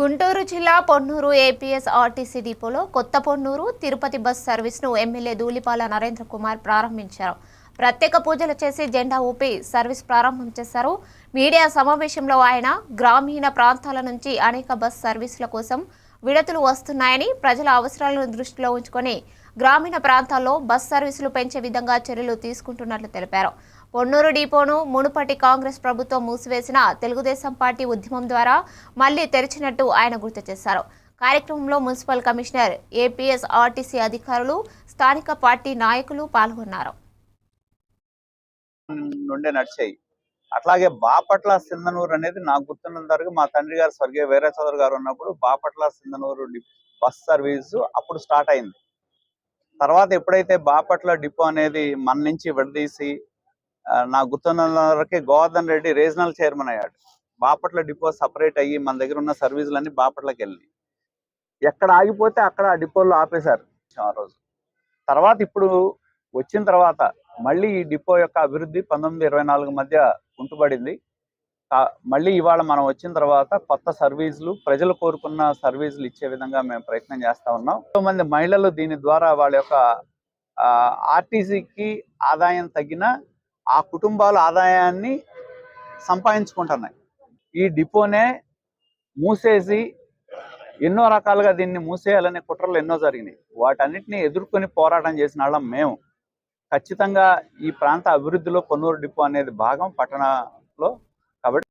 గుంటూరు జిల్లా Ponnuru A P S R T C డిపోలో కొత్త Ponnuru Tirupati bus సర్వీస్ను M L A Dhulipala Narendra Kumar ప్రారంభించారు. ప్రత్యేక పూజలు చేసి జెండా ఊపి సర్వీస్ ప్రారంభం చేశారు. మీడియా సమావేశంలో ఆయన గ్రామీణ ప్రాంతాల నుంచి అనేక బస్ సర్వీసుల కోసం విడతలు వస్తున్నాయని ప్రజల అవసరాలను దృష్టిలో ఉంచుకొని గ్రామీణ ప్రాంతాల్లో బస్ సర్వీసులు పెంచే విధంగా చర్యలు తీసుకుంటున్నట్లు తెలిపారు. పొన్నూరు డిపోను మునుపటి కాంగ్రెస్ ప్రభుత్వం మూసివేసిన తెలుగుదేశం పార్టీ ఉద్యమం ద్వారా మళ్ళీ తెరిచినట్టు ఆయన గుర్తు చేశారు. కార్యక్రమంలో మున్సిపల్ కమిషనర్ ఏపీఎస్ ఆర్టీసీ అధికారులు స్థానిక పార్టీ నాయకులు పాల్గొన్నారు. నుండే నడిచాయి. అట్లాగే బాపట్ల సింధనూరు అనేది నాకు గుర్తున్నంత వరకు మా తండ్రి గారు స్వర్గీయ వీర చౌదరి గారు ఉన్నప్పుడు బాపట్ల సింధనూరు బస్ సర్వీసు అప్పుడు స్టార్ట్ అయింది. తర్వాత ఎప్పుడైతే బాపట్ల డిపో అనేది మన నుంచి విడదీసి నా నాకు గుర్తున్నంత వరకు గోవర్ధన్ రెడ్డి రీజనల్ చైర్మన్ అయ్యాడు. బాపట్ల డిపో సపరేట్ అయ్యి మన దగ్గర ఉన్న సర్వీసులన్నీ బాపట్లకి వెళ్ళినాయి. ఎక్కడ ఆగిపోతే అక్కడ ఆ డిపోలో ఆపేశారు ఆ రోజు. తర్వాత ఇప్పుడు వచ్చిన తర్వాత మళ్ళీ ఈ డిపో యొక్క అభివృద్ధి పంతొమ్మిది ఇరవై నాలుగు మధ్య కుంటుబడింది. మళ్ళీ ఇవాళ మనం వచ్చిన తర్వాత కొత్త సర్వీసులు ప్రజలు కోరుకున్న సర్వీసులు ఇచ్చే విధంగా మేము ప్రయత్నం చేస్తా ఉన్నాం. ఎంతో మంది మహిళలు దీని ద్వారా వాళ్ళ యొక్క ఆర్టీసీకి ఆదాయం తగ్గిన ఆ కుటుంబాల ఆదాయాన్ని సంపాదించుకుంటున్నాయి. ఈ డిపోనే మూసేసి ఎన్నో రకాలుగా దీన్ని మూసేయాలనే కుట్రలు ఎన్నో జరిగినాయి. వాటన్నిటిని ఎదుర్కొని పోరాటం చేసిన వాళ్ళం మేము. ఖచ్చితంగా ఈ ప్రాంత అభివృద్ధిలో పొన్నూరు డిపో అనేది భాగం పట్టణంలో. కాబట్టి